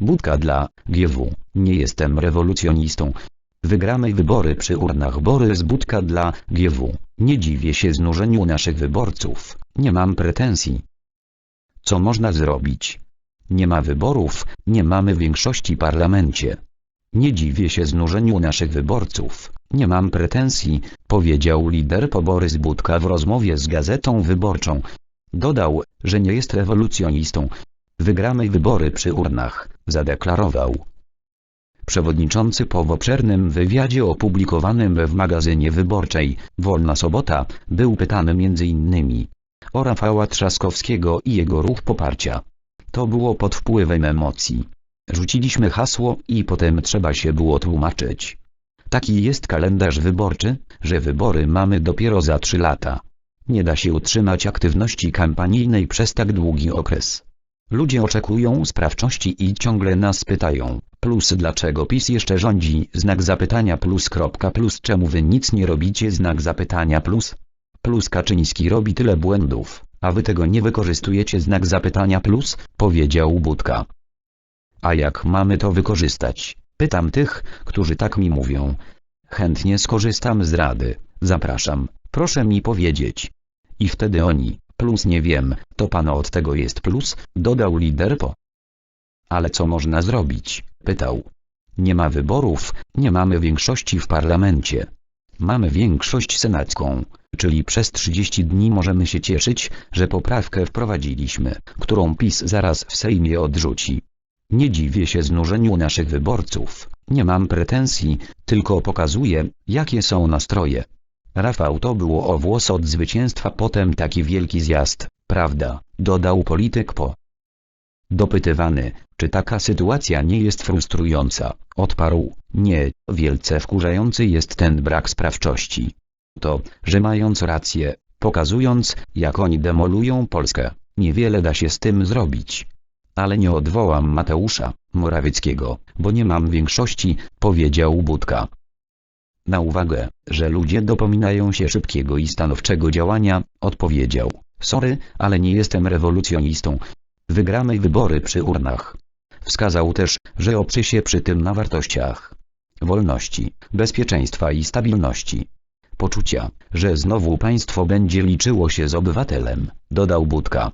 Budka dla GW. Nie jestem rewolucjonistą. Wygramy wybory przy urnach Borys Budka dla GW. Nie dziwię się znużeniu naszych wyborców. Nie mam pretensji. Co można zrobić? Nie ma wyborów, nie mamy większości parlamencie. Nie dziwię się znużeniu naszych wyborców. Nie mam pretensji, powiedział lider po Borys Budka w rozmowie z Gazetą Wyborczą. Dodał, że nie jest rewolucjonistą. Wygramy wybory przy urnach, zadeklarował. Przewodniczący po obszernym wywiadzie opublikowanym w magazynie wyborczej Wolna Sobota był pytany m.in. o Rafała Trzaskowskiego i jego ruch poparcia. To było pod wpływem emocji. Rzuciliśmy hasło i potem trzeba się było tłumaczyć. Taki jest kalendarz wyborczy, że wybory mamy dopiero za trzy lata. Nie da się utrzymać aktywności kampanijnej przez tak długi okres. Ludzie oczekują sprawczości i ciągle nas pytają, plus dlaczego PiS jeszcze rządzi, znak zapytania plus kropka plus czemu wy nic nie robicie znak zapytania plus? Plus Kaczyński robi tyle błędów, a wy tego nie wykorzystujecie znak zapytania plus, powiedział Budka. A jak mamy to wykorzystać? Pytam tych, którzy tak mi mówią. Chętnie skorzystam z rady, zapraszam, proszę mi powiedzieć. I wtedy oni, plus nie wiem, to pano od tego jest plus, dodał lider po. Ale co można zrobić? pytał. Nie ma wyborów, nie mamy większości w parlamencie. Mamy większość senacką, czyli przez 30 dni możemy się cieszyć, że poprawkę wprowadziliśmy, którą PiS zaraz w Sejmie odrzuci. Nie dziwię się znużeniu naszych wyborców, nie mam pretensji, tylko pokazuję, jakie są nastroje. Rafał to było o włos od zwycięstwa potem taki wielki zjazd, prawda, dodał polityk po. Dopytywany, czy taka sytuacja nie jest frustrująca, odparł, nie, wielce wkurzający jest ten brak sprawczości. To, że mając rację, pokazując, jak oni demolują Polskę, niewiele da się z tym zrobić. Ale nie odwołam Mateusza Morawieckiego, bo nie mam większości, powiedział Budka. Na uwagę, że ludzie dopominają się szybkiego i stanowczego działania, odpowiedział, sorry, ale nie jestem rewolucjonistą. Wygramy wybory przy urnach. Wskazał też, że oprzy się przy tym na wartościach wolności, bezpieczeństwa i stabilności. Poczucia, że znowu państwo będzie liczyło się z obywatelem, dodał Budka.